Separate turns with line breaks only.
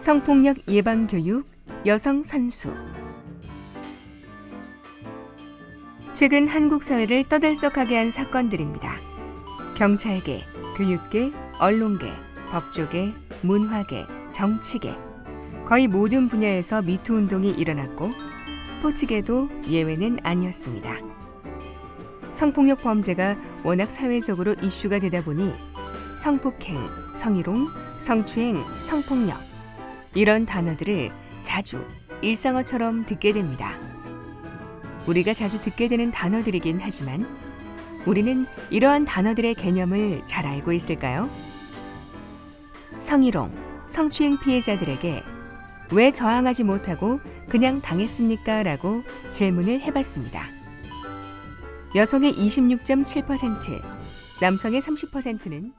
성폭력 예방 교육 여성 선수 최근 한국 사회를 떠들썩하게 한 사건들입니다. 경찰계, 교육계, 언론계, 법조계, 문화계, 정치계 거의 모든 분야에서 미투 운동이 일어났고 스포츠계도 예외는 아니었습니다. 성폭력 범죄가 워낙 사회적으로 이슈가 되다 보니 성폭행, 성희롱, 성추행, 성폭력 이런 단어들을 자주 일상어처럼 듣게 됩니다. 우리가 자주 듣게 되는 단어들이긴 하지만 우리는 이러한 단어들의 개념을 잘 알고 있을까요? 성희롱, 성추행 피해자들에게 왜 저항하지 못하고 그냥 당했습니까? 라고 질문을 해봤습니다. 여성의 26.7%, 남성의 30%는